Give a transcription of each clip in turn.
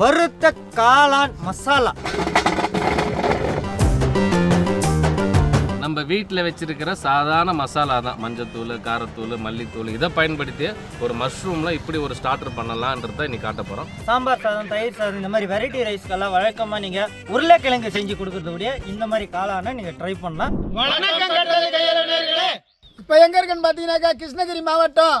வறுத்த காளான் மசாலா. நம்ம வீட்டில் வச்சிருக்கிற சாதாரண மசாலா தான். மஞ்சத்தூள் காரத்தூள் மல்லித்தூள். இதை பயன்படுத்தி ஒரு மஷ்ரூமில் இப்படி ஒரு ஸ்டார்டர் பண்ணலான்றது தான் இன்னைக்கு காட்ட போகிறோம் சாம்பார் சாதம் தயிர் சாதம் இந்த மாதிரி வெரைட்டி ரைஸ்க்கெல்லாம் வழக்கமாக நீங்கள் உருளைக்கிழங்கு செஞ்சு கொடுக்கறத விட இந்த மாதிரி காளானை நீங்கள் ட்ரை பண்ணலாம். இப்போ எங்கே இருக்குன்னு பார்த்தீங்கன்னாக்கா கிருஷ்ணகிரி மாவட்டம்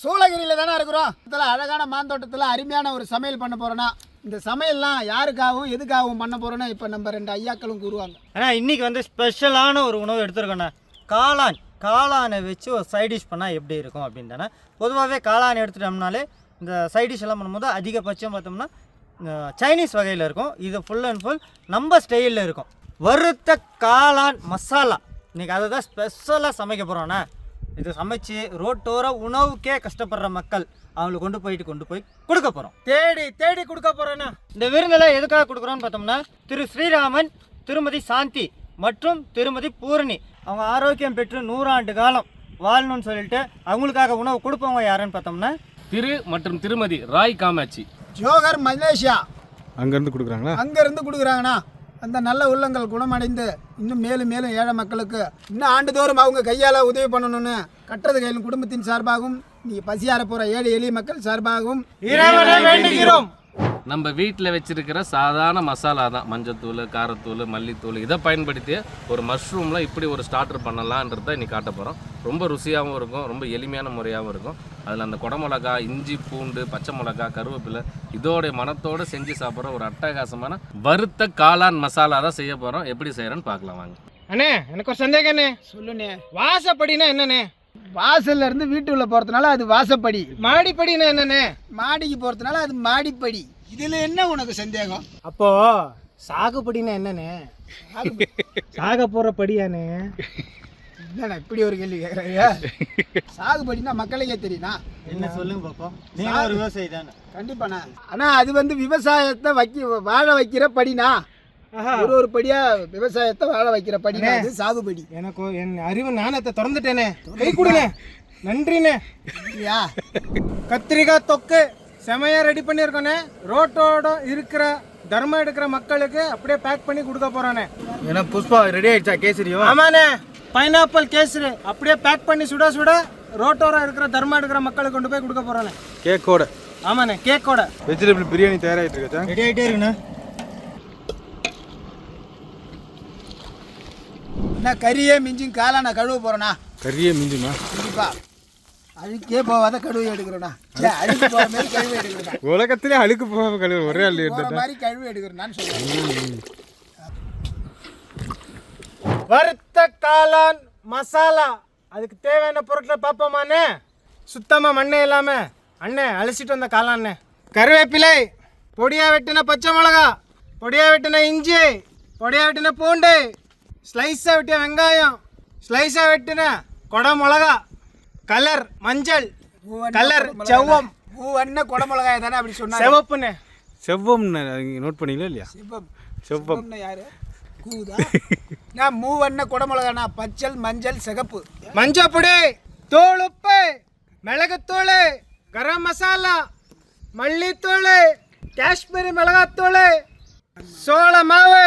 சூளகிரியில் தானே இருக்கிறோம். இதில் அழகான மாந்தோட்டத்தில் அருமையான ஒரு சமையல் பண்ண போகிறோன்னா இந்த சமையல்லாம் யாருக்காகவும் எதுக்காகவும் பண்ண போகிறோன்னா இப்போ நம்ம ரெண்டு ஐயாக்களும் கூறுவாங்க. ஏன்னா இன்றைக்கி வந்து ஸ்பெஷலான ஒரு உணவு எடுத்துருக்கோண்ணே. காளான் காளானை வச்சு ஒரு சைட் டிஷ் பண்ணால் எப்படி இருக்கும் அப்படின்னு தானே பொதுவாகவே காளான் எடுத்துட்டோம்னாலே இந்த சைட் டிஷ் எல்லாம் பண்ணும்போது அதிகபட்சம் பார்த்தோம்னா சைனீஸ் வகையில் இருக்கும். இது ஃபுல் அண்ட் ஃபுல் நம்ம ஸ்டைலில் இருக்கும். வறுத்த காளான் மசாலா. இன்றைக்கி அதை தான் ஸ்பெஷலாக சமைக்க போகிறோண்ணே இது சமைச்சு ரோட்டோர உணவுக்கே கஷ்டப்படுற மக்கள். அவங்களுக்கு கொண்டு போயிட்டு கொண்டு போய் கொடுக்க போகிறோம் தேடி தேடி கொடுக்க போகிறோண்ணே இந்த விருந்தெல்லாம் எதுக்காக கொடுக்குறோன்னு பார்த்தோம்னா திரு ஸ்ரீராமன் திருமதி சாந்தி மற்றும் திருமதி பூரணி. அவங்க ஆரோக்கியம் பெற்று நூறாண்டு காலம் வாழணும்னு சொல்லிட்டு அவங்களுக்காக உணவு கொடுப்பவங்க யாருன்னு பார்த்தோம்னா திரு மற்றும் திருமதி ராய் காமாட்சி. ஜோகர் மலேசியா. அங்கேருந்து கொடுக்குறாங்களா? அங்கேருந்து கொடுக்குறாங்கண்ணா. அந்த நல்ல உள்ளங்கள் குணமடைந்து இன்னும் மேலும் மேலும் ஏழை மக்களுக்கு இன்னும் ஆண்டுதோறும் அவங்க கையால் உதவி பண்ணணும்னு கட்டுறது கையில் குடும்பத்தின் சார்பாகவும் நீ பசியார போகிற ஏழை எளிய மக்கள் சார்பாகவும் வேண்டுகிறோம். நம்ம வீட்டில் வச்சிருக்கிற சாதாரண மசாலா தான். மஞ்சத்தூள் காரத்தூள் மல்லித்தூள். இதை பயன்படுத்தி ஒரு மஷ்ரூமில் இப்படி ஒரு ஸ்டார்டர் பண்ணலான்றது இன்னைக்கு காட்ட போகிறோம் ரொம்ப ருசியாகவும் இருக்கும் ரொம்ப எளிமையான முறையாகவும் இருக்கும். அதில் அந்த குடமிளகா இஞ்சி பூண்டு பச்சை மிளகா கருவேப்பிலை இதோடைய மனத்தோடு செஞ்சு சாப்பிட்ற ஒரு அட்டகாசமான வறுத்த காளான் மசாலா தான் செய்ய போகிறோம் எப்படி செய்கிறேன்னு பார்க்கலாம் வாங்க. அண்ணே எனக்கு ஒரு சந்தேகம் அண்ணே. சொல்லுண்ணே. வாசப்படினா என்னண்ணே? வாசல்ல இருந்து வீட்டுக்குள்ள போறதுனால அது வாசப்படி. மாடிப்படினா என்னண்ணே? மாடிக்கு போறதுனால அது மாடிப்படி. இதுல என்ன உனக்கு சந்தேகம்? அப்போ சாகுபடினா என்னண்ணே? சாக போற படியாண்ணே? என்னண்ணா இப்படி ஒரு கேள்வி கேட்குறீங்க சாகுபடினா மக்களுக்கே தெரியுமா? என்ன சொல்லுங்க பாப்போம். நீங்க ஒரு விவசாயி தானே. கண்டிப்பாண்ணா. ஆனா அது வந்து விவசாயத்தை வைக்க வாழ வைக்கிற படினா ஒரு ஒரு படியா விவசாயத்தை வாழ வைக்கிற படினா அது சாகுபடி. எனக்கு என் அறிவு ஞானத்தை திறந்துட்டேனே. கை கொடுங்க. நன்றிண்ணே. கத்திரிக்காய் தொக்கு செமையா ரெடி பண்ணியிருக்கோண்ணே. ரோட்டோட இருக்கிற தர்மம் எடுக்கிற மக்களுக்கு அப்படியே பேக் பண்ணி கொடுக்க போறானே ஏன்னா புஷ்பா ரெடி ஆயிடுச்சா கேசரியும் ஆமாண்ணே. பைனாப்பிள் கேசரி அப்படியே பேக் பண்ணி சுட சுட ரோட்டோரம் இருக்கிற தர்மம் எடுக்கிற மக்களுக்கு கொண்டு போய் கொடுக்க போறானே கேக்கோட. ஆமாண்ணே கேக்கோட. வெஜிடபிள் பிரியாணி தயாராகிட்டு இருக்கா ரெடி ஆயிட்டே இருக்குண்ணா. என்ன கறியே மிஞ்சும் காலை நான் கழுவ போறேண்ணா கறியே மிஞ்சுமா? கண்டிப்பா அழுக்கே போகாத கழுவி எடுக்கிறோண்ணா அழுக்கு மாதிரி கழுவி எடுக்கிறேன் உலகத்திலே அழுக்கு போகாம கழுவு ஒரே எடுத்துட்டா? மாதிரி கழுவி எடுக்கிறேன்னு சொல்றேன். வறுத்த காளான் மசாலா. அதுக்கு தேவையான பொருட்களை பார்ப்போமாண்ணே? சுத்தமாக மண்ணே இல்லாம. அண்ணே அலசிட்டு வந்த காளாண்ணே கருவேப்பிலை பொடியா வெட்டின பச்சை மிளகா பொடியா வெட்டின இஞ்சி பொடியா வெட்டின பூண்டு ஸ்லைஸாக வெட்டின வெங்காயம். ஸ்லைஸாக வெட்டின கொடை மிளகா கலர் மஞ்சள் கலர் செவ்வம் பூவண்ண குடமிளகாய் தானே அப்படி சொன்னாங்க. சிவப்புண்ணே செவ்வம் நோட் பண்ணீங்களா இல்லையா? செவ்வம். சிவம்னா யாரு? கூதா நான் மூவண்ண குடமிளகாண்ணா பச்சல் மஞ்சள் சிகப்பு. மஞ்சள் பொடி தூள் உப்பு மிளகுத்தூள் கரம் மசாலா மல்லித்தூள் காஷ்மீரி மிளகாத்தூள் சோள மாவு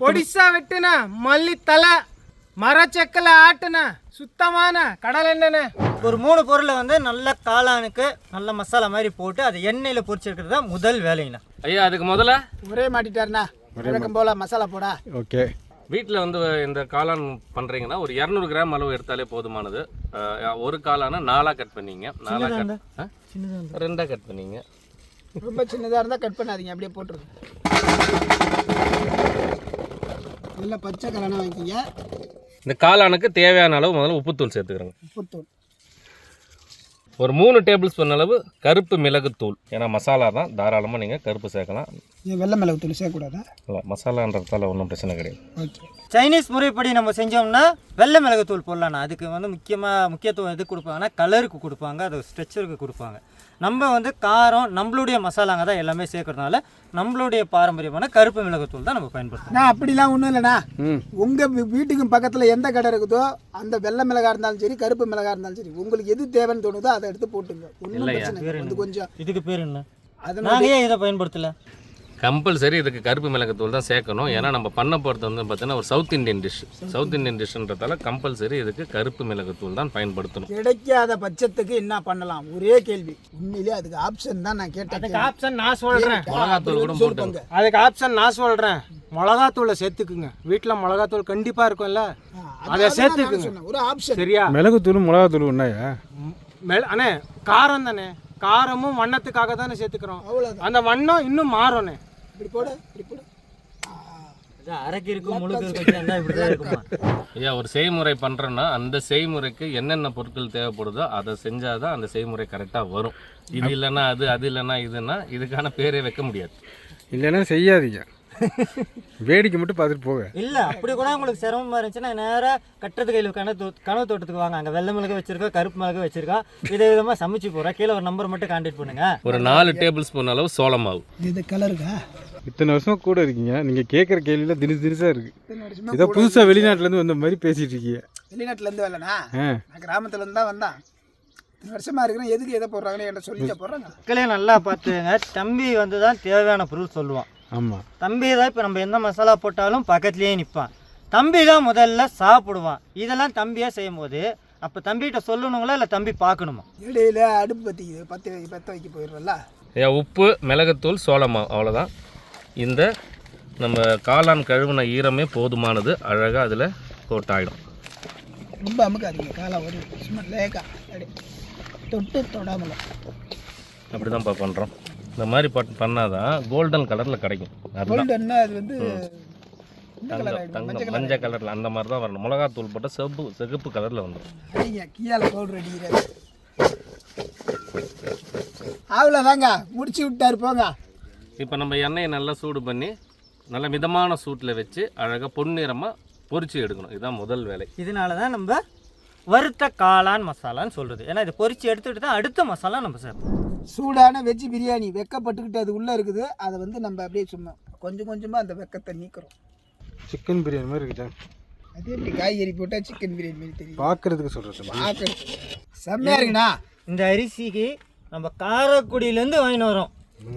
பொடிசா வெட்டின மல்லித்தலை மரச்செக்கில் ஆட்டின சுத்தமான கடல் எண்ணெய் ஒரு மூணு பொருளை வந்து நல்ல காளானுக்கு நல்ல மசாலா மாதிரி போட்டு அதை எண்ணெயில் பொரிச்செடுக்கிறது தான் முதல் வேலைங்கண்ணா ஐயா அதுக்கு முதல்ல? ஒரே மாட்டிட்டாருண்ணா. வழக்கம் போல மசாலா போடா. ஓகே. வீட்டில் வந்து இந்த காளான் பண்ணுறீங்கன்னா ஒரு இரநூறு கிராம் அளவு எடுத்தாலே போதுமானது. ஒரு காளானை நாலாக கட் பண்ணீங்க. நாலாக கட்? ரெண்டாக கட் பண்ணீங்க. ரொம்ப சின்னதாக இருந்தால் கட் பண்ணாதீங்க அப்படியே போட்டுருங்க. நல்லா பச்சை கலனா வாங்கிக்கிங்க இந்த காளானுக்கு தேவையான அளவு முதல்ல உப்புத்தூள் சேர்த்துக்கிறோங்க. உப்புத்தூள். ஒரு மூணு டேபிள் ஸ்பூன் அளவு கருப்பு மிளகுத்தூள். ஏன்னா மசாலா தான் தாராளமாக நீங்கள் கருப்பு சேர்க்கலாம். வெள்ளை மிளகு தூள் சேர்க்கக்கூடாதா? இல்லை மசாலான்றதால ஒன்றும் பிரச்சனை கிடையாது. ஓகே. சைனீஸ் முறைப்படி நம்ம செஞ்சோம்னா வெள்ளை மிளகுத்தூள் போடலாண்ணா. அதுக்கு வந்து முக்கியமாக முக்கியத்துவம் எதுக்கு கொடுப்பாங்கன்னா கலருக்கு கொடுப்பாங்க அது ஸ்ட்ரெச்சருக்கு கொடுப்பாங்க. நம்ம வந்து காரம் நம்மளுடைய மசாலாங்க தான் எல்லாமே சேர்க்கறதுனால நம்மளுடைய பாரம்பரியமான கருப்பு மிளகுத்தூள் தான் நம்ம பயன்படுத்தணும் நான் அப்படிலாம் ஒன்றும் இல்லைண்ணா. உங்கள் வீட்டுக்கும் பக்கத்தில் எந்த கடை இருக்குதோ அந்த வெள்ளை மிளகா இருந்தாலும் சரி கருப்பு மிளகா இருந்தாலும் சரி உங்களுக்கு எது தேவைன்னு தோணுதோ அதை எடுத்து போட்டுங்க. ஒன்றும். பிரச்சனை இல்லை. அது கொஞ்சம் இதுக்கு பேர் என்ன? அதனால நாங்கள் ஏன் இதை பயன்படுத்தலை? கம்பல்சரி இதுக்கு கருப்பு மிளகுத்தூள் தான் சேர்க்கணும். ஏன்னா நம்ம பண்ண போகிறது வந்து பார்த்தீங்கன்னா ஒரு south Indian dish south Indian டிஷ்ன்றதால compulsory இதுக்கு கருப்பு மிளகுத்தூள் தான் பயன்படுத்தணும். கிடைக்காத பட்சத்துக்கு என்ன பண்ணலாம்? ஒரே கேள்வி. உண்மையிலேயே அதுக்கு ஆப்ஷன் தான் நான் கேட்டேன். அதுக்கு ஆப்ஷன் நான் சொல்கிறேன் மிளகாத்தூள் கூட சொல்லு போட்டு பங்கு. அதுக்கு ஆப்ஷன் நான் சொல்கிறேன் மிளகாத்தூளை சேர்த்துக்குங்க. வீட்டில் மிளகாத்தூள் கண்டிப்பாக இருக்கும்ல. அதை சேர்த்துக்குங்க. ஒரு ஆப்ஷன் சரியா? மிளகுத்தூளும் மிளகாத்தூளும் ஒன்றாயா மெல் அண்ணே காரம் தானே? காரமும் வண்ணத்துக்காக தானே சேர்த்துக்கிறோம். அவ்வளோதான் அந்த வண்ணம் இன்னும் மாறும்ண்ணே. இப்படி போடு இப்படி போடு. அரைக்கு இருக்கும் முழுக்க இருக்கும் இப்படி தான் இருக்குமா? ஐயா ஒரு செய்முறை பண்ணுறோன்னா அந்த செய்முறைக்கு என்னென்ன பொருட்கள் தேவைப்படுதோ அதை செஞ்சால் தான் அந்த செய்முறை கரெக்டாக வரும். இது இல்லைன்னா அது அது இல்லைன்னா இதுன்னா இதுக்கான பேரே வைக்க முடியாது. இல்லைன்னா செய்யாதீங்க. வேடிக்கை மட்டும் பார்த்துட்டு போக இல்லை அப்படி கூட உங்களுக்கு சிரமமாக இருந்துச்சுன்னா நேராக கட்டுறது கையில் கனவு தோ கனவு தோட்டத்துக்கு வாங்க. அங்கே வெள்ளை மிளகு வச்சிருக்கோம் கருப்பு மிளகு வச்சிருக்கோம் வித விதமாக சமைச்சு போகிறோம் கீழே ஒரு நம்பர் மட்டும் கான்டாக்ட் பண்ணுங்க. ஒரு நாலு டேபிள் ஸ்பூன் அளவு சோள மாவு. இது கலருக்கா இத்தனை வருஷமா கூட இருக்கீங்க. நீங்கள் கேட்குற கேள்வியில் தினிசு தினிசாக இருக்குது இத்தனை வருஷமா ஏதோ புதுசாக வெளிநாட்டிலேருந்து வந்த மாதிரி பேசிகிட்டு இருக்கீங்க. வெளிநாட்டுல இருந்து வரலனா? ஆ. நான் கிராமத்துல இருந்து தான் வந்தான். இத்தனை வருஷமா இருக்கிறேன் எதுக்கு எதை போடுறாங்கன்னு என்கிட்ட சொல்லிக்க போடுறாங்க. மக்களே நல்லா பார்த்துங்க தம்பி வந்து தான் தேவையான பொருள் சொல்லுவான். ஆமாம் தம்பி தான் இப்போ நம்ம எந்த மசாலா போட்டாலும் பக்கத்துலேயே நிற்பான் தம்பி தான் முதல்ல சாப்பிடுவான். இதெல்லாம் தம்பியாக செய்யும் போது அப்போ தம்பிகிட்ட சொல்லணுங்களா இல்லை தம்பி பார்க்கணுமா? இடையில அடுப்பு பற்றிக்குது பத்து பற்ற வைக்க போயிடுறல ஐயா உப்பு மிளகுத்தூள் சோள மாவு அவ்வளோதான் இந்த நம்ம காளான் கழுவின ஈரமே போதுமானது. அழகாக அதில் போட்டாயிடும் ரொம்ப அமுக்காதீங்க. காலை ஒரு சும்மா லேக்கா. தொட்டு தொடாமல அப்படி பண்ணுறோம் இந்த மாதிரி பட் பண்ணாதான் கோல்டன் கலரில் கிடைக்கும். கோல்டன்னா அது வந்து தங்கம் மஞ்சள் கலரில் அந்த மாதிரி தான் வரணும். மிளகாத்தூள் போட்டால் சிவப்பு சிகப்பு கலரில் வந்துடும் கீழே பவுடர் அடிக்கிறாரு அவ்வளோதாங்க முடிச்சு விட்டாரு போங்க. இப்போ நம்ம எண்ணெயை நல்லா சூடு பண்ணி நல்ல மிதமான சூட்டில் வச்சு அழகாக பொன்னிறமாக பொரிச்சு எடுக்கணும். இதுதான் முதல் வேலை. இதனால தான் நம்ம வறுத்த காளான் மசாலான்னு சொல்கிறது ஏன்னா இதை பொரிச்சு எடுத்துகிட்டு தான் அடுத்த மசாலா நம்ம சேர்ப்போம். சூடான வெஜ் பிரியாணி வெக்கப்பட்டுக்கிட்டு அது உள்ளே இருக்குது. அதை வந்து நம்ம அப்படியே சும்மா கொஞ்சம் கொஞ்சமாக அந்த வெக்கத்தை நீக்கிறோம். சிக்கன் பிரியாணி மாதிரி இருக்குதா அது எப்படி காய்கறி போட்டால் சிக்கன் பிரியாணி மாதிரி தெரியும் பார்க்குறதுக்கு சொல்கிறேன் பார்க்க செம்மையாக இருக்குண்ணா. இந்த அரிசிக்கு நம்ம காரைக்குடியிலேருந்து வாங்கிட்டு வரோம்.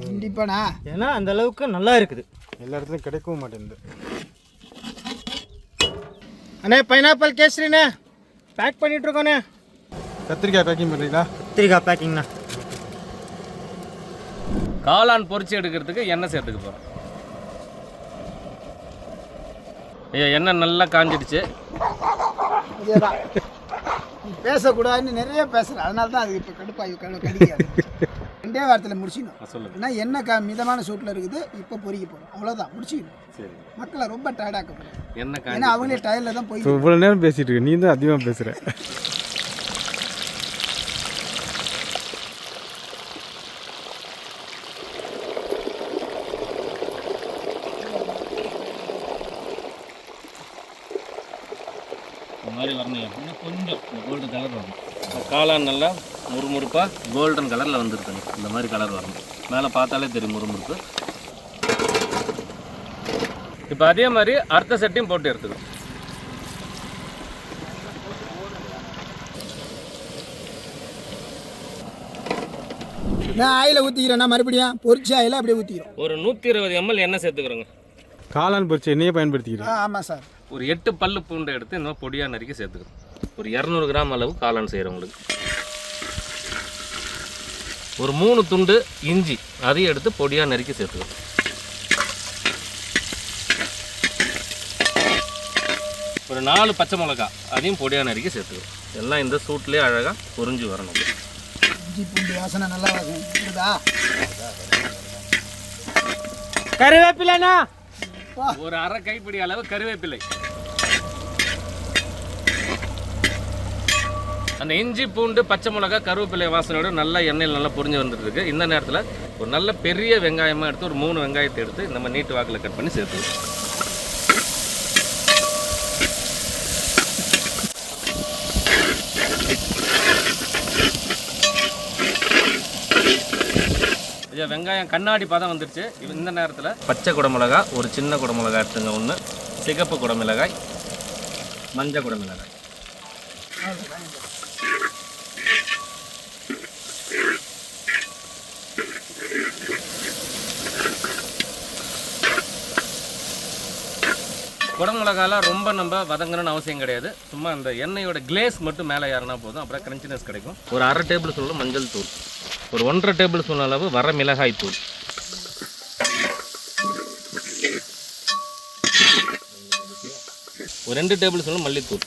கண்டிப்பாண்ணா. ஏன்னா அந்த அளவுக்கு நல்லா இருக்குது. எல்லா இடத்துலையும் கிடைக்கவும் மாட்டேங்குது. அண்ணே பைனாப்பிள் கேசரிண்ணே. பேக் பண்ணிட்டு இருக்கோண்ணே கத்திரிக்காய் பேக்கிங் பண்ணுறீங்களா கத்திரிக்காய் பேக்கிங்ண்ணா காளான் பொரிச்சு எடுக்கிறதுக்கு எண்ணெய் சேர்த்துக்க போகிறோம் ஐயா எண்ணெய் நல்லா காஞ்சிடுச்சு. பேசக்கூடாதுன்னு நிறைய பேசுகிறேன் அதனால தான் அது இப்போ கடுப்பாகி கடு கடிக்காது. ரெண்டே வாரத்தில் முடிச்சிடணும். ஏன்னா எண்ணெய் க மிதமான சூட்டில் இருக்குது. இப்போ பொரிக்க போகிறோம் அவ்வளோதான் முடிச்சிக்கணும் சரி. மக்களை ரொம்ப டயர்டாக்க போகிறோம் எண்ணெய் ஏன்னா அவங்களே டயரில் தான் போய் இவ்வளோ நேரம் பேசிகிட்டு இருக்க. நீ தான் அதிகமாக பேசுகிற மாதிரி வரணும் கொஞ்சம் இந்த கோல்டன் கலர் வரணும் காளான் நல்லா முறுமுறுப்பாக கோல்டன் கலரில் வந்துருக்குங்க. இந்த மாதிரி கலர் வரணும். மேலே பார்த்தாலே தெரியும் முறுமுறுப்பு. இப்போ அதே மாதிரி அடுத்த செட்டையும் போட்டு எடுத்துக்கணும். நான் ஆயில ஊற்றிக்கிறேன்னா மறுபடியும் பொரிச்சு ஆயில அப்படியே ஊற்றிக்கிறோம் ஒரு நூற்றி இருபது எம்எல் எண்ணெய் சேர்த்துக்கிறோங்க? காளான் பொரிச்ச எண்ணெயே பயன்படுத்திக்கிறேன். ஆமாம் சார். ஒரு எட்டு பல்லு பூண்டை எடுத்து இந்த மாதிரி பொடியாக நறுக்கி சேர்த்துக்கிறோம் ஒரு இரநூறு கிராம் அளவு காளான் செய்கிறவங்களுக்கு ஒரு மூணு துண்டு இஞ்சி அதையும் எடுத்து பொடியாக நறுக்கி சேர்த்துக்கிறோம் ஒரு நாலு பச்சை மிளகா அதையும் பொடியாக நறுக்கி சேர்த்துக்கிறோம் எல்லாம் இந்த சூட்லேயே அழகாக பொரிஞ்சு வரணும். இஞ்சி பூண்டு வாசனை நல்லா இருக்குதா கருவேப்பிலைண்ணா ஒரு அரை கைப்பிடி அளவு கருவேப்பிலை. அந்த இஞ்சி பூண்டு பச்சை மிளகா கருவேப்பிலை வாசனையோட நல்லா எண்ணெயில் நல்லா பொரிஞ்சு வந்துருக்கு இந்த நேரத்தில் ஒரு நல்ல பெரிய வெங்காயமாக எடுத்து ஒரு மூணு வெங்காயத்தை எடுத்து நம்ம நீட்டு வாக்கில் கட் பண்ணி சேர்த்துக்கலாம். வெங்காயம் கண்ணாடி பதம் வந்துருச்சு. இந்த நேரத்தில் பச்சை குடமிளகா ஒரு சின்ன குடமிளகா எடுத்துங்க ஒன்று சிகப்பு குடமிளகாய் மஞ்சள் குடமிளகாய். குடமிளகாலாம் ரொம்ப நம்ம வதங்கணும்னு அவசியம் கிடையாது. சும்மா அந்த எண்ணெயோட கிளேஸ் மட்டும் மேலே ஏறினா போதும். அப்புறம் கிரன்ச்சினஸ் கிடைக்கும். ஒரு அரை டேபிள் ஸ்பூன் மஞ்சள் தூள். ஒரு ஒன்றரை டேபிள் ஸ்பூன் அளவு வர மிளகாய் தூள். ஒரு ரெண்டு டேபிள் ஸ்பூன் மல்லித்தூள்.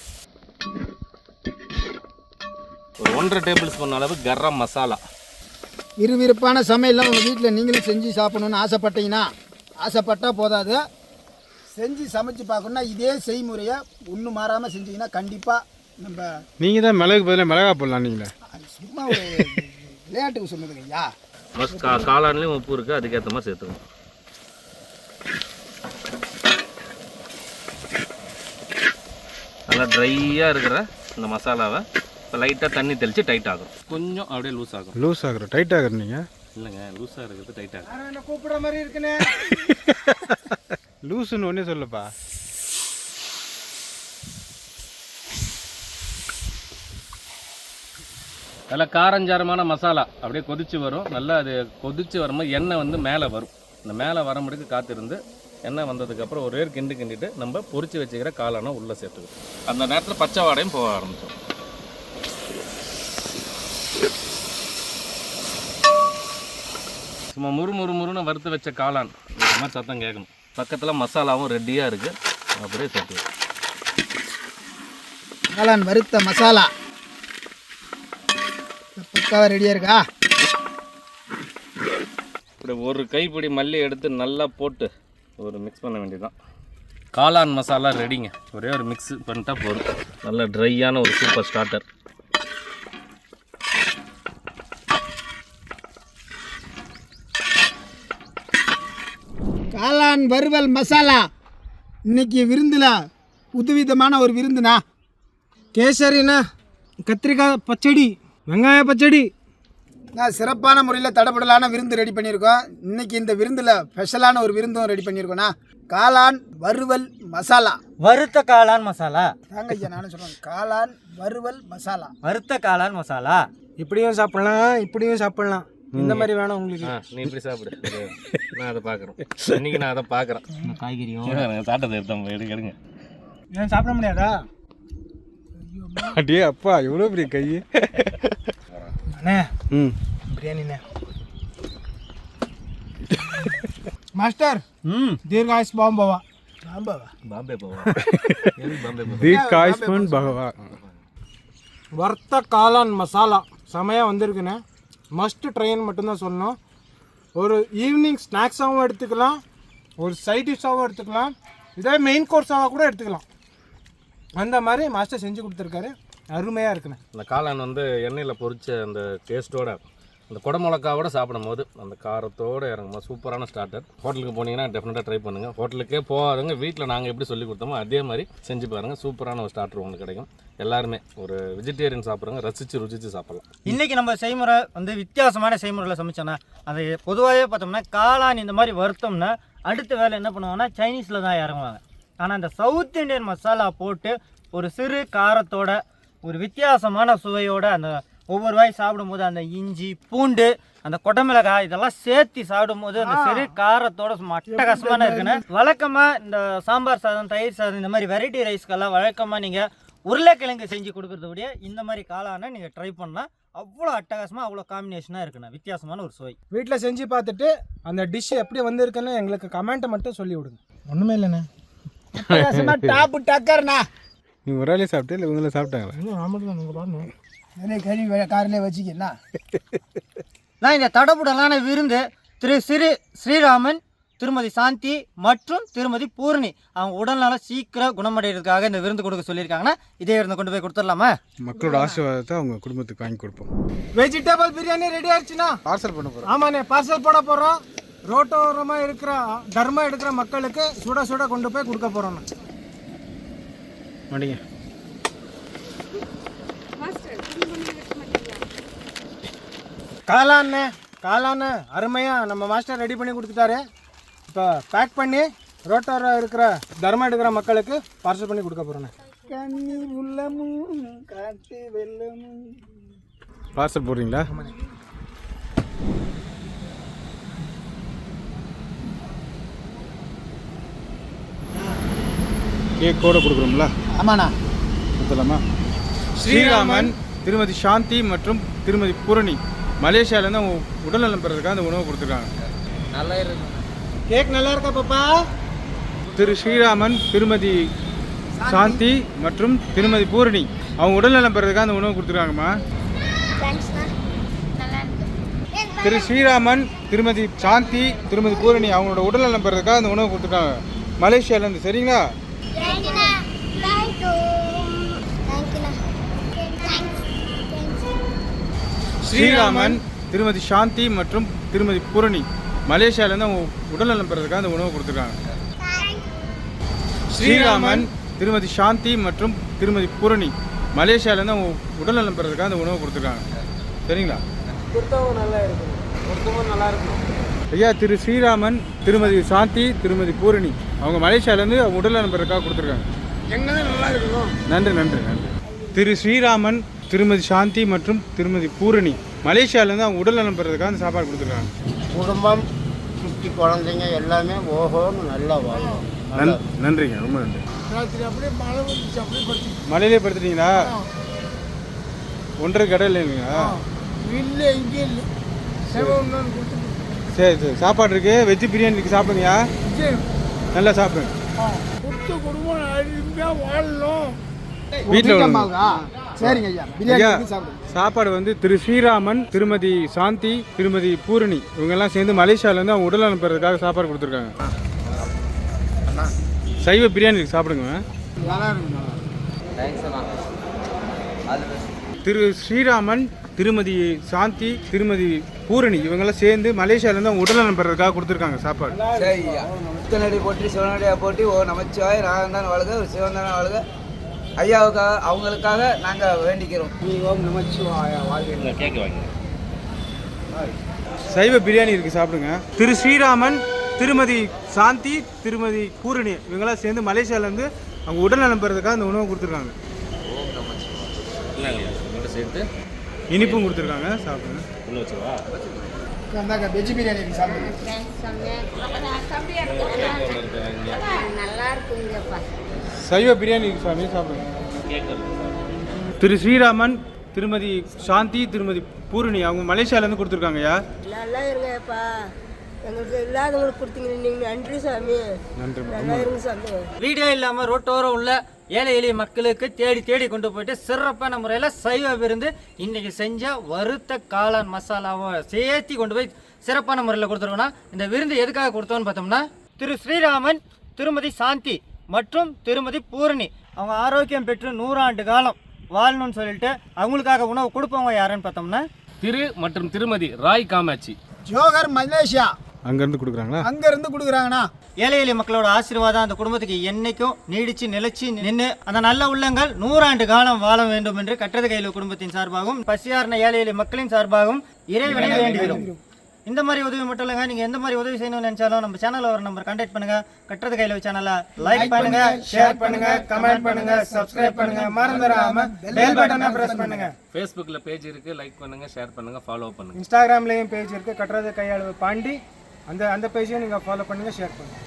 ஒரு ஒன்றரை டேபிள் ஸ்பூன் அளவு கரம் மசாலா. விறுவிறுப்பான சமையல்லாம் உங்கள் வீட்டில் நீங்களும் செஞ்சு சாப்பிடணுன்னு ஆசைப்பட்டீங்கன்னா ஆசைப்பட்டால் போதாது. செஞ்சு சமைச்சு பார்க்கணுன்னா இதே செய்முறையை ஒன்றும் மாறாமல் செஞ்சீங்கன்னா கண்டிப்பாக நம்ம நீங்கள் தான் மிளகு பதிலாக மிளகா போடலாம் நீங்களே. அது சும்மா ஒரு விளையாட்டுக்கு சொன்னதுங்க ஐயா மஸ் கா காளான்லேயும் உப்பு இருக்குது அதுக்கேற்ற மாதிரி சேர்த்துக்கணும். நல்லா ட்ரையாக இருக்கிற இந்த மசாலாவை இப்போ லைட்டாக தண்ணி தெளித்து டைட் ஆகும் கொஞ்சம் அப்படியே லூஸ் ஆகும் லூஸ் ஆகுற டைட் ஆகுற நீங்கள் இல்லைங்க லூஸாக இருக்கிறது டைட் ஆகும் கூப்பிடுற மாதிரி இருக்குன்னு? லூஸுன்னு ஒன்றே சொல்லுப்பா. நல்லா காரஞ்சாரமான மசாலா. அப்படியே கொதிச்சு வரும். நல்லா அது கொதிச்சு வரும்போது எண்ணெய் வந்து மேலே வரும். இந்த மேலே வர முடிக்கு காத்திருந்து எண்ணெய் வந்ததுக்கப்புறம் ஒரே கிண்டு கிண்டிட்டு நம்ம பொறிச்சு வச்சுக்கிற காளானை உள்ளே சேர்த்துக்கணும். அந்த நேரத்தில் பச்சை வாடையும் போக ஆரம்பிச்சோம் சும்மா முறு முறு முறுன்னு வறுத்து வச்ச காளான். இந்த மாதிரி சத்தம் கேட்கணும். பக்கத்தில் மசாலாவும் ரெடியாக இருக்குது அப்படியே சேர்த்துக்கணும் காளான் வறுத்த மசாலா. பக்காவாக ரெடியாக இருக்கா? இப்படி ஒரு கைப்பிடி மல்லி எடுத்து நல்லா போட்டு ஒரு மிக்ஸ் பண்ண வேண்டியதுதான். காளான் மசாலா ரெடிங்க ஒரே ஒரு மிக்ஸ் பண்ணிட்டா போதும். நல்ல ட்ரையான ஒரு சூப்பர் ஸ்டார்டர் காளான் வறுவல் மசாலா. இன்னைக்கு விருந்தில் புதுவிதமான ஒரு விருந்துண்ணா. கேசரிண்ணா கத்திரிக்காய் பச்சடி வெங்காய பச்சடி. நான் சிறப்பான முறையில் தடபடலான விருந்து ரெடி பண்ணியிருக்கோம். இன்னைக்கு இந்த விருந்தில் ஸ்பெஷலான ஒரு விருந்தும் ரெடி பண்ணியிருக்கோண்ணா காளான் வறுவல் மசாலா. வறுத்த காளான் மசாலா? தாங்க ஐயா நானும் சொல்கிறேன் காளான் வறுவல் மசாலா. வறுத்த காளான் மசாலா? இப்படியும் சாப்பிடலாம் இப்படியும் சாப்பிடலாம். இந்த மாதிரி வேணும் உங்களுக்கு. நீ இப்படி சாப்பிடு. நான் அதை பார்க்குறேன். இன்னைக்கு நான் அதை பார்க்குறேன். காய்கறியும் சாப்பிட்டதை எடுத்தோம் எடுங்க எடுங்க. ஏன் சாப்பிட முடியாதா? அடே அப்பா எவ்வளோ பெரிய கை. அண்ணே ம். பிரியாணிண்ணே. மாஸ்டர் ம். தீர்காயுஸ் பாம்பவா. ஆமாவா பாம்பே போவோம் எதுக்கு பாம்பே போவோம் தி காய்ஸ்மன் பகவா வறுத்த காளான் மசாலா. செமையாக வந்திருக்குண்ணே. மஸ்ட் ட்ரெயின் மட்டும்தான் சொல்லணும். ஒரு ஈவினிங் ஸ்நாக்ஸாகவும் எடுத்துக்கலாம். ஒரு சைட் டிஷ்ஷாகவும் எடுத்துக்கலாம். இதே மெயின் கோர்ஸாக கூட எடுத்துக்கலாம். அந்த மாதிரி மாஸ்டர் செஞ்சு கொடுத்துருக்காரு. அருமையாக இருக்குண்ணே. அந்த காளான் வந்து எண்ணெயில் பொறிச்ச அந்த டேஸ்ட்டோட அந்த குடமிளகாவோட சாப்பிடும் போது அந்த காரத்தோடு இறங்கும்போது சூப்பரான ஸ்டார்டர் ஹோட்டலுக்கு போனீங்கன்னா டெஃபினட்டாக ட்ரை பண்ணுங்கள் ஹோட்டலுக்கே போகாதவங்க வீட்டில் நாங்கள் எப்படி சொல்லி கொடுத்தோமோ அதே மாதிரி செஞ்சு பாருங்கள் சூப்பரான ஒரு ஸ்டார்டர் உங்களுக்கு கிடைக்கும். எல்லாருமே ஒரு வெஜிடேரியன் சாப்பிட்றவங்க ரசித்து ருசித்து சாப்பிட்லாம். இன்றைக்கி நம்ம செய்முறை வந்து வித்தியாசமான செய்முறையில் சமைச்சோன்னா அது பொதுவாகவே பார்த்தோம்னா காளான் இந்த மாதிரி வருத்தம்னா அடுத்த வேலை என்ன பண்ணுவாங்கன்னா சைனீஸில் தான் இறங்குவாங்க. ஆனால் இந்த சவுத் இந்தியன் மசாலா போட்டு ஒரு சிறு காரத்தோட ஒரு வித்தியாசமான சுவையோட அந்த ஒவ்வொரு வாய் சாப்பிடும்போது அந்த இஞ்சி பூண்டு அந்த கொடமிளகாய் இதெல்லாம் சேர்த்து சாப்பிடும்போது அந்த சிறு காரத்தோட அட்டகாசமான இருக்குன்னு. வழக்கமாக இந்த சாம்பார் சாதம் தயிர் சாதம் இந்த மாதிரி வெரைட்டி ரைஸ்க்கெல்லாம் வழக்கமாக நீங்கள் உருளைக்கிழங்கு செஞ்சு கொடுக்கறத விட இந்த மாதிரி காளானை நீங்கள் ட்ரை பண்ணலாம் அவ்வளோ அட்டகாசமாக அவ்வளோ காம்பினேஷனாக இருக்குண்ணா. வித்தியாசமான ஒரு சுவை. வீட்டில் செஞ்சு பார்த்துட்டு அந்த டிஷ் எப்படி வந்திருக்குன்னு எங்களுக்கு கமெண்ட்டை மட்டும் சொல்லி விடுங்க. ஒன்றுமே இல்லைண்ணே. டாப்பு டக்கர்ண்ணா. நீ ஒரு சாப்பிட்டே இல்லை இவங்கள சாப்பிட்டாங்களா? நிறைய கழுவி காரிலே வச்சுக்கண்ணா நான் இந்த தடபுடலான விருந்து திரு ஸ்ரீ ஸ்ரீராமன் திருமதி சாந்தி மற்றும் திருமதி பூரணி அவங்க உடல்நலம் சீக்கிரம் குணமடைகிறதுக்காக இந்த விருந்து கொடுக்க சொல்லியிருக்காங்கன்னா இதே விருந்து கொண்டு போய் கொடுத்துடலாமா? மக்களோட ஆசீர்வாதத்தை அவங்க குடும்பத்துக்கு வாங்கி கொடுப்போம். வெஜிடபிள் பிரியாணி ரெடி ஆயிடுச்சுண்ணா பார்சல் பண்ண போகிறோம் ஆமாண்ணே பார்சல் போட போகிறோம் ரோட்டோரமாக இருக்கிற தர்மம் எடுக்கிற மக்களுக்கு சுட சுட கொண்டு போய் கொடுக்க போகிறோண்ணா மாட்டீங்க. காளாண்ணே காளான்னு அருமையாக நம்ம மாஸ்டர் ரெடி பண்ணி கொடுத்துட்டாரு. இப்போ பேக் பண்ணி ரோட்டோர இருக்கிற தர்மம் எடுக்கிற மக்களுக்கு பார்சல் பண்ணி கொடுக்க போகிறோண்ணே கண்ணீர் உள்ளமும் காட்டு வெள்ளமும் பார்சல் போடுறீங்களா? கேக்கோட கொடுக்குறோம்ல ஆமாண்ணா. கொடுத்துலாமா ஸ்ரீராமன் திருமதி சாந்தி மற்றும் திருமதி பூரணி. மலேசியாவிலேருந்து அவங்க உடல்நலம் பெறதுக்காக அந்த உணவு கொடுத்துருக்காங்க. கேக் நல்லா இருக்கா பாப்பா? திரு ஸ்ரீராமன் திருமதி சாந்தி. மற்றும் திருமதி பூரணி அவங்க உடல்நலம் பெறதுக்காக அந்த உணவு கொடுத்துருக்காங்கம்மா. நல்லா இருக்கு. திரு ஸ்ரீராமன் திருமதி சாந்தி திருமதி பூரணி அவங்களோட உடல்நலம் பெறதுக்காக அந்த உணவு கொடுத்துருக்காங்க. மலேசியாவிலேருந்து சரிங்களா? ஸ்ரீராமன் திருமதி சாந்தி மற்றும் திருமதி பூரணி. மலேசியாவிலேருந்து அவங்க உடல்நலம் பெறதுக்காக அந்த உணவு கொடுத்துருக்காங்க. ஸ்ரீராமன் திருமதி சாந்தி மற்றும் திருமதி பூரணி. மலேசியாவிலேருந்து அவங்க உடல்நலம் பெறதுக்காக அந்த உணவு கொடுத்துருக்காங்க. சரிங்களா? ஐயா திரு ஸ்ரீராமன் திருமதி சாந்தி திருமதி பூரணி. அவங்க மலேசியாவிலேருந்து அவங்க உடல்நலம் பெறதுக்காக கொடுத்துருக்காங்க. நன்றி நன்றி நன்றி. திரு ஸ்ரீராமன் திருமதி சாந்தி மற்றும் திருமதி பூரணி. மலேசியாவிலேருந்து அவங்க உடல்நலம் பெறதுக்காக அந்த சாப்பாடு கொடுத்துருக்காங்க. குடும்பம் சுற்றி குழந்தைங்க எல்லாமே ஓஹோன்னு நல்லா வாழும். நன்- நன்றிங்க. ரொம்ப நன்றி. மலையிலே படுத்துட்டீங்களா? ஒன்றரை கடை இல்லைங்களா இல்லை இங்கே இல்லை. சரி சரி. சாப்பாடு இருக்கு. வெஜ் பிரியாணி இருக்கு. சாப்பிடுங்கயா நல்லா சாப்பிடுங்க கொடுத்த குடும்பம் வாழணும். வீட்டில் சரிங்க ஐயா. பிரியாணி சாப்பாடு வந்து திரு ஸ்ரீராமன் திருமதி சாந்தி திருமதி பூரணி இவங்கெல்லாம் சேர்ந்து மலேசியாவிலேருந்து அவங்க உடல் அனுப்புறதுக்காக சாப்பாடு கொடுத்துருக்காங்க. சைவ பிரியாணி சாப்பிடுங்க. திரு ஸ்ரீராமன் திருமதி சாந்தி திருமதி பூரணி இவங்கெல்லாம் சேர்ந்து மலேசியாவிலேருந்து அவங்க உடல் அனுப்புறதுக்காக கொடுத்துருக்காங்க சாப்பாடு. சரியா முத்தநடி போட்டி சிவனடியா போட்டி ஓ நமச்சிவாய் ராகந்தான் வாழ்க சிவந்தான வாழ்க. ஐயாவுக்காக அவங்களுக்காக நாங்கள் வேண்டிக்கிறோம். ஓம் நமச்சிவாயா வாழ்க. கேட்க வாங்க சைவ பிரியாணி இருக்கு சாப்பிடுங்க. திரு ஸ்ரீராமன் திருமதி சாந்தி திருமதி பூரணி இவங்கெல்லாம் சேர்ந்து மலேசியாவிலேருந்து அவங்க உடல் அனுப்புறதுக்காக அந்த உணவு கொடுத்துருக்காங்க. சேர்த்து. இனிப்பும் கொடுத்துருக்காங்க சாப்பிடுங்க. உள்ள வச்சுவா இந்தாங்க வெஜ் பிரியாணி சாப்பிடுங்க. நல்லா இருக்குங்கப்பா சைவ பிரியாணி சாமி சாப்பிடுங்க. திரு ஸ்ரீராமன் திருமதி சாந்தி திருமதி பூரணி அவங்க மலேசியாவிலேருந்து கொடுத்துருக்காங்கய்யா நல்லா இருங்கப்பா எங்களுக்கு இல்லாதவங்களுக்கு கொடுத்தீங்க. நீங்கள் நன்றி சாமி. நன்றி நல்லா இருங்க சாமி. வீடியோ இல்லாமல் ரோட்டோரம் உள்ள ஏழை எளிய மக்களுக்கு தேடி தேடி கொண்டு போயிட்டு சிறப்பான முறையில் சைவ விருந்து இன்னைக்கு செஞ்ச வறுத்த காளான் மசாலாவை சேர்த்தி கொண்டு போய் சிறப்பான முறையில் கொடுத்துருக்கோம்னா இந்த விருந்து எதுக்காக கொடுத்தோம்னு பார்த்தோம்னா திரு ஸ்ரீராமன் திருமதி சாந்தி மற்றும் திருமதி பூரணி. அவங்க ஆரோக்கியம் பெற்று நூறாண்டு காலம் வாழணும்னு சொல்லிட்டு அவங்களுக்காக உணவு கொடுப்பவங்க யாருன்னு பார்த்தோம்னா திரு மற்றும் திருமதி ராய் காமாட்சி. ஜோகர் மலேசியா. அங்கேருந்து கொடுக்குறாங்களா? அங்கேருந்து கொடுக்குறாங்கண்ணா. ஏழை எளிய மக்களோட ஆசீர்வாதம் அந்த குடும்பத்துக்கு என்னைக்கும் நீடிச்சு நிலைச்சு நின்று அந்த நல்ல உள்ளங்கள் நூறாண்டு காலம் வாழ வேண்டும் என்று கட்டது கையில் குடும்பத்தின் சார்பாகவும் பசியார்ந்த ஏழை எளிய மக்களின் சார்பாகவும் இறைவனை வேண்டுகிறோம். இந்த மாதிரி உதவி மட்டும் இல்லைங்க. நீங்க எந்த மாதிரி உதவி செய்யணும்னு நினைச்சாலும் நம்ம சேனல்ல ஒரு நம்பர் கான்டாக்ட் பண்ணுங்க. கட்டுறது கையில் சேனலை லைக் பண்ணுங்க ஷேர் பண்ணுங்க கமெண்ட் பண்ணுங்க சப்ஸ்கிரைப் பண்ணுங்க. மறந்துடாம பெல் பட்டனை பிரஸ் பண்ணுங்க. ஃபேஸ்புக்கில் பேஜ் இருக்குது லைக் பண்ணுங்கள் ஷேர் பண்ணுங்கள் ஃபாலோ பண்ணுங்கள் இன்ஸ்டாகிராம்லயும் பேஜ் இருக்கு. கட்டுறது கையாளு பாண்டி. அந்த அந்த பேஜையும் நீங்க ஃபாலோ பண்ணுங்க ஷேர் பண்ணுங்க.